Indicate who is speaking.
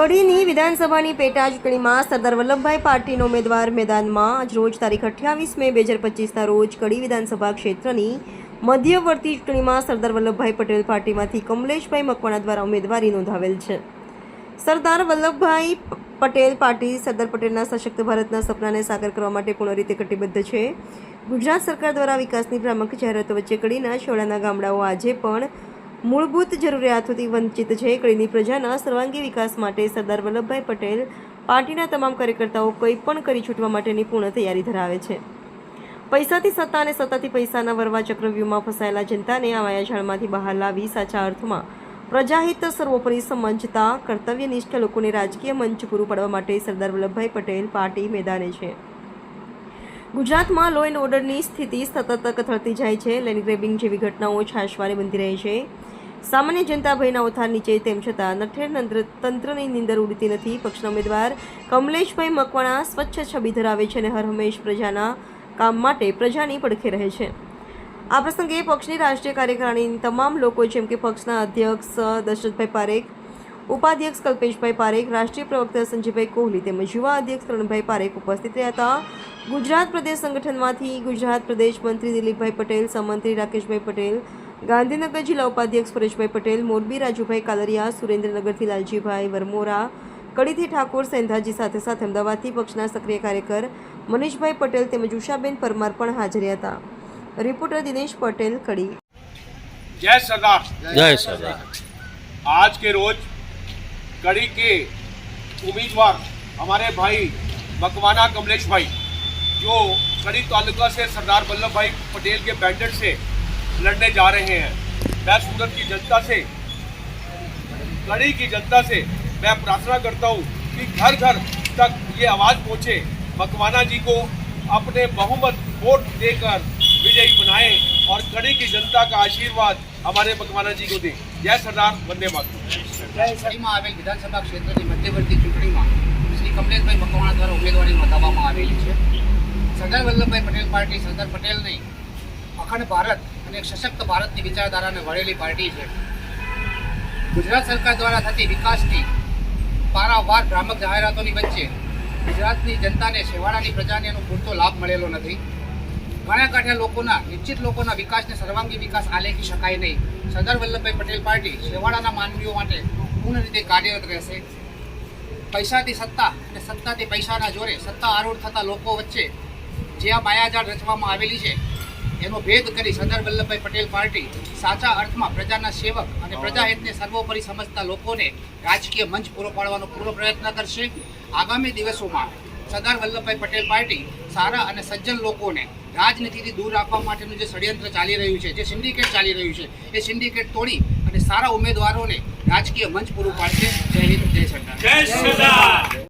Speaker 1: કડીની વિધાનસભાની પેટા ચૂંટણીમાં સરદાર વલ્લભભાઈ પાર્ટીનો ઉમેદવાર મેદાનમાં રોજ તારીખ અઠ્યાવીસ મે બે હજાર પચીસના રોજ કડી વિધાનસભા ક્ષેત્રની મધ્યવર્તી ચૂંટણીમાં સરદાર વલ્લભભાઈ પટેલ પાર્ટીમાંથી કમલેશભાઈ મકવાણા દ્વારા ઉમેદવારી નોંધાવેલ છે. સરદાર વલ્લભભાઈ પટેલ પાર્ટી સરદાર પટેલના સશક્ત ભારતના સપનાને સાકાર કરવા માટે પૂર્ણ રીતે કટિબદ્ધ છે. ગુજરાત સરકાર દ્વારા વિકાસની ભ્રામક જાહેરાતો વચ્ચે કડીના શોળાના ગામડાઓ આજે પણ મૂળભૂત જરૂરિયાતોથી વંચિત છે. કડીની પ્રજાના સર્વાંગી વિકાસ માટે સરદાર વલ્લભભાઈ પટેલ પાર્ટીના તમામ કાર્યકર્તાઓ કંઈ પણ કરી છૂટવા માટેની પૂર્ણ તૈયારી ધરાવે છે. પૈસાથી સત્તા અને સત્તાથી પૈસાના વરવા ચક્રવ્યૂહમાં ફસાયેલા જનતાને આ માયાજાળમાંથી બહાર લાવી સાચા અર્થમાં પ્રજાહિત સર્વોપરી સમજતા, કર્તવ્યનિષ્ઠ લોકોને રાજકીય મંચ પૂરું પાડવા માટે સરદાર વલ્લભભાઈ પટેલ પાર્ટી મેદાને છે. ગુજરાતમાં લો એન્ડ ઓર્ડરની સ્થિતિ સતત કથળતી જાય છે. લેન્ડ ગ્રેબિંગ જેવી ઘટનાઓ છાશવારે બનતી રહે છે. સામાન્ય જનતા ભયના ઓથાર નીચે તેમ છતાં નઠેર તંત્રની નીંદર ઉડતી નથી. પક્ષના ઉમેદવાર કમલેશભાઈ મકવાણા સ્વચ્છ છબી ધરાવે છે અને હરહમેશ પ્રજાના કામ માટે પ્રજાની પડખે રહે છે. આ પ્રસંગે પક્ષની રાષ્ટ્રીય કાર્યકારિણીની તમામ લોકો જેમ કે પક્ષના અધ્યક્ષ દશરથભાઈ પારેખ, ઉપાધ્યક્ષ કલ્પેશભાઈ પારેખ, રાષ્ટ્રીય પ્રવક્તા સંજયભાઈ કોહલી તેમજ યુવા અધ્યક્ષ કરણભાઈ પારેખ ઉપસ્થિત રહ્યા હતા. ગુજરાત પ્રદેશ સંગઠનમાંથી ગુજરાત પ્રદેશ મંત્રી દિલીપભાઈ પટેલ સહમંત્રી રાકેશભાઈ પટેલ ગાંધીનગર જિલ્લા ઉપાધ્યક્ષ પરેશભાઈ પટેલ મોરબી રાજુભાઈ કાલરિયા સુરેન્દ્રનગરથી લાલજીભાઈ વરમોરા કડીથી ઠાકોર સેંધાજી સાથે સાથે અમદાવાદથી પક્ષના સક્રિય કાર્યકર મનીષભાઈ પટેલ તેમજ ઉષાબેન પરમાર પણ હાજર હતા રિપોર્ટર દિનેશ પટેલ કડી
Speaker 2: जय सरदार
Speaker 3: जय सरदार
Speaker 2: आज के रोज कड़ी के उम्मीदवार हमारे भाई मकवाना कमलेश भाई जो कड़ी तालुका से सरदार वल्लभ भाई पटेल के बैंडर से लड़ने जा रहे हैं मैं सूरत की जनता से कड़ी की जनता से मैं प्रार्थना करता हूँ कि घर घर तक ये आवाज़ पहुँचे मकवाना जी को अपने बहुमत वोट देकर विजयी बनाएं और कड़ी की जनता का आशीर्वाद हमारे मकवाना जी को दें जय सरदार वंदे मातरम
Speaker 4: ચૂંટણીમાં આવેલ વિધાનસભા ક્ષેત્રની મધ્યવર્તી ચૂંટણીમાં શ્રી કમલેશભાઈ મકવાણા દ્વારા ઉમેદવારી નોંધાવવામાં આવેલી છે સરદાર વલ્લભભાઈ પટેલ પાર્ટી સરદાર પટેલની અખંડ ભારત અને એક સશક્ત ભારતની વિચારધારાને વળેલી પાર્ટી છે. ગુજરાત સરકાર દ્વારા થતી વિકાસની પારાવાર ભ્રામક જાહેરાતોની વચ્ચે ગુજરાતની જનતાને છેવાડાની પ્રજાને એનો પૂરતો લાભ મળેલો નથી. ઘણા કાંઠે લોકોના, નિશ્ચિત લોકોના વિકાસને સર્વાંગી વિકાસ આલેખી શકાય નહીં. સરદાર વલ્લભભાઈ પટેલ પાર્ટી છેવાડાના માનવીઓ માટે પૂર્ણ રીતે કાર્યરત રહેશે. પૈસાથી સત્તા અને સત્તાથી પૈસાના જોરે સત્તા આરૂઢ થતા લોકો વચ્ચે જે આ માયાજાળ રચવામાં આવેલી છે એનો ભેદ કરી સરદાર વલ્લભભાઈ પટેલ પાર્ટી સાચા અર્થમાં પ્રજાના સેવક અને પ્રજાહિતને સર્વોપરી સમજતા લોકોને રાજકીય મંચ પૂરો પાડવાનો પૂરો પ્રયત્ન કરશે. આગામી દિવસોમાં સરદાર વલ્લભભાઈ પટેલ પાર્ટી સારા અને સજ્જન લોકોને રાજનીતિથી દૂર રાખવા માટેનું જે ષડયંત્ર ચાલી રહ્યું છે જે સિન્ડિકેટ ચાલી રહ્યું છે એ સિન્ડિકેટ તોડી અને સારા ઉમેદવારોને રાજકીય મંચ પૂરું પાડશે. જય હિન્દ જય સરદાર.